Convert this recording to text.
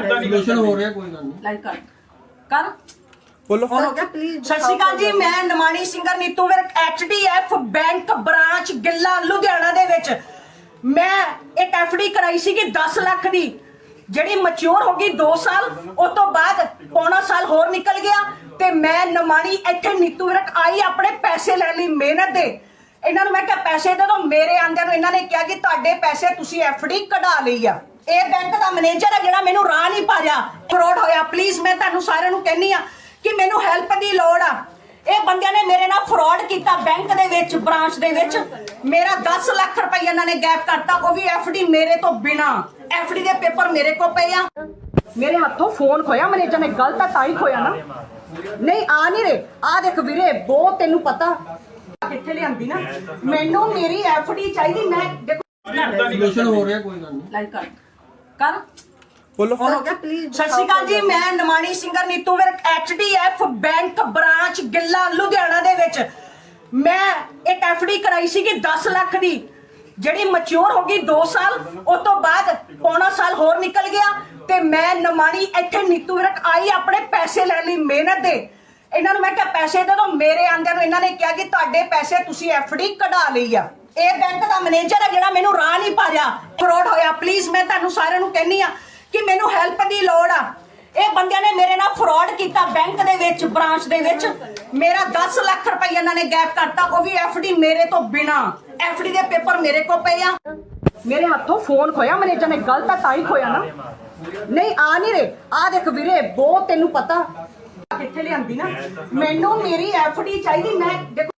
Solution ਹੋ ਰਿਹਾ ਕੋਈ ਗੱਲ ਨਹੀਂ। ਲਾਈਕ ਕਰ। ਕਰ। ਬੋਲੋ। ਹੁਣ ਹੋ ਗਿਆ ਪਲੀਜ਼ ਸਤਿ ਸ਼੍ਰੀ ਅਕਾਲ ਜੀ ਮੈਂ ਨਮਾਣੀ singer Neetu Virk HDF bank branch ਗਿੱਲਾ ਲੁਧਿਆਣਾ ਦੇ ਵਿੱਚ। ਮੈਂ ਇੱਕ ਐਫਡੀ ਕਰਾਈ ਸੀਗੀ 10 ਲੱਖ ਦੀ। ਜਿਹੜੀ ਮੈਚੁਰ ਹੋ ਗਈ 2 ਸਾਲ ਉਸ ਤੋਂ ਬਾਅਦ ਪੌਣਾ ਸਾਲ ਹੋਰ ਨਿਕਲ ਗਿਆ ਤੇ ਮੈਂ ਨਮਾਣੀ ਇੱਥੇ ਨੀਤੂ ਵਿਰਕ ਆਈ ਆਪਣੇ ਪੈਸੇ ਲੈਣ ਲਈ ਮਿਹਨਤ ਦੇ। ਇਹਨਾਂ ਨੂੰ ਮੈਂ ਕਿਹਾ ਪੈਸੇ ਦੇ ਦਿਓ ਮੇਰੇ ਆਂਦਿਆਂ ਨੂੰ ਇਹਨਾਂ ਨੇ ਕਿਹਾ ਕਿ ਤੁਹਾਡੇ ਪੈਸੇ ਤੁਸੀਂ ਐਫਡੀ ਕਢਾ ਲਈ ਆ। ਇਹ ਬੈਂਕ ਦਾ ਮੈਨੇਜਰ ਹੈ ਜਿਹੜਾ ਮੈਨੂੰ ਰਾਹ ਨਹੀਂ ਪਾ ਰਿਹਾ ਫਰੋਡ ਹੋਇਆ। ਪਲੀਜ਼ ਮੈਂ ਤੁਹਾਨੂੰ ਸਾਰਿਆਂ ਨੂੰ ਕਹਿੰਨੀ ਆ ਕਿ ਮੈਨੂੰ ਹੈਲਪ ਦੀ ਲੋੜ ਆ। ਇਹ ਬੰਦਿਆਂ ਨੇ ਮੇਰੇ ਨਾਲ ਫਰਾਡ ਕੀਤਾ ਬੈਂਕ ਦੇ ਵਿੱਚ ਬ੍ਰਾਂਚ ਦੇ ਵਿੱਚ। ਮੇਰਾ 10 ਲੱਖ ਰੁਪਏ ਇਹਨਾਂ ਨੇ ਗੈਪ ਕਰਤਾ। ਉਹ ਵੀ ਐਫਡੀ ਮੇਰੇ ਤੋਂ ਬਿਨਾ। ਐਫਡੀ ਦੇ ਪੇਪਰ ਮੇਰੇ ਕੋਲ ਪਏ ਆ। ਮੇਰੇ ਹੱਥੋਂ ਫੋਨ ਖੋਇਆ ਮੈਨੇਜਰ ਨੇ। ਗਲਤ ਤਾਂ ਹੀ ਖੋਇਆ ਨਾ। ਨਹੀਂ ਆ ਨਹੀਂ ਰੇ ਆ ਦੇਖ ਵੀਰੇ ਬਹੁਤ ਤੈਨੂੰ ਪਤਾ। ਕਿੱਥੇ ਲਿਆਂਦੀ ਨਾ। ਮੈਨੂੰ ਮੇਰੀ ਐਫਡੀ ਚਾਹੀਦੀ। ਮੈਂ ਦੇਖੋ ਸੋਲੂਸ਼ਨ ਹੋ ਰਿਹਾ ਕੋਈ ਗੱਲ ਨਹੀਂ। ਲਾਈਕ ਕਰ ਕਰ ਬੋਲੋ। ਹੋ ਗਿਆ ਪਲੀਜ਼ ਸਤਿ ਸ਼੍ਰੀ ਅਕਾਲ ਜੀ ਮੈਂ ਨਮਾਣੀ singer Neetu Virk HDF bank branch ਗਿੱਲਾ ਲੁਧਿਆਣਾ ਦੇ ਵਿੱਚ। ਮੈਂ ਇੱਕ ਐਫਡੀ ਕਰਾਈ ਸੀਗੀ 10 ਲੱਖ ਦੀ। ਜਿਹੜੀ ਮੈਚੁਰ ਹੋ ਗਈ 2 ਸਾਲ ਉਸ ਤੋਂ ਬਾਅਦ ਪੌਣਾ ਸਾਲ ਹੋਰ ਨਿਕਲ ਗਿਆ ਤੇ ਮੈਂ ਨਮਾਣੀ ਇੱਥੇ ਨੀਤੂ ਵਿਰਕ ਆਈ ਆਪਣੇ ਪੈਸੇ ਲੈਣ ਲਈ ਮਿਹਨਤ ਦੇ। ਇਹਨਾਂ ਨੂੰ ਮੈਂ ਕਿਹਾ ਪੈਸੇ ਦੇ ਦਿਓ ਮੇਰੇ ਆਂਦਿਆਂ ਨੂੰ ਇਹਨਾਂ ਨੇ ਕਿਹਾ ਕਿ ਤੁਹਾਡੇ ਪੈਸੇ ਤੁਸੀਂ ਐਫਡੀ ਕਢਾ ਲਈ ਆ। ਇਹ ਬੈਂਕ ਦਾ ਮੈਨੇਜਰ ਹੈ ਜਿਹੜਾ ਮੈਨੂੰ ਰਾਹ ਨਹੀਂ ਪਾ ਫਰੋਡ ਹੋਇਆ। ਪਲੀਜ਼ ਮੈਂ ਤੁਹਾਨੂੰ ਸਾਰਿਆਂ ਨੂੰ ਕਹਿੰਨੀ ਆ ਕਿ ਮੈਨੂੰ ਹੈਲਪ ਦੀ ਲੋੜ ਆ। ਇਹ ਬੰਦਿਆਂ ਨੇ ਮੇਰੇ ਨਾਲ ਫਰਾਡ ਕੀਤਾ ਬੈਂਕ ਦੇ ਵਿੱਚ ਬ੍ਰਾਂਚ ਦੇ ਵਿੱਚ। ਮੇਰਾ 10 ਲੱਖ ਰੁਪਏ ਇਹਨਾਂ ਨੇ ਗੈਪ ਕਰਤਾ। ਉਹ ਵੀ ਐਫਡੀ ਮੇਰੇ ਤੋਂ ਬਿਨਾ। ਐਫਡੀ ਦੇ ਪੇਪਰ ਮੇਰੇ ਕੋਲ ਪਏ ਆ। ਮੇਰੇ ਹੱਥੋਂ ਫੋਨ ਖੋਇਆ ਮੈਨੇਜਰ ਨੇ। ਗਲਤ ਆ, ਤਾਂ ਹੀ ਖੋਇਆ ਨਾ। ਨਹੀਂ, ਆ ਨਹੀਂ ਰੇ ਆ ਦੇਖ ਵੀਰੇ, ਬਹੁਤ ਤੈਨੂੰ ਪਤਾ। ਕਿੱਥੇ ਲਿਆਂਦੀ ਨਾ। ਮੈਨੂੰ ਮੇਰੀ ਐਫਡੀ ਚਾਹੀਦੀ। ਮੈਂ ਦੇਖੋ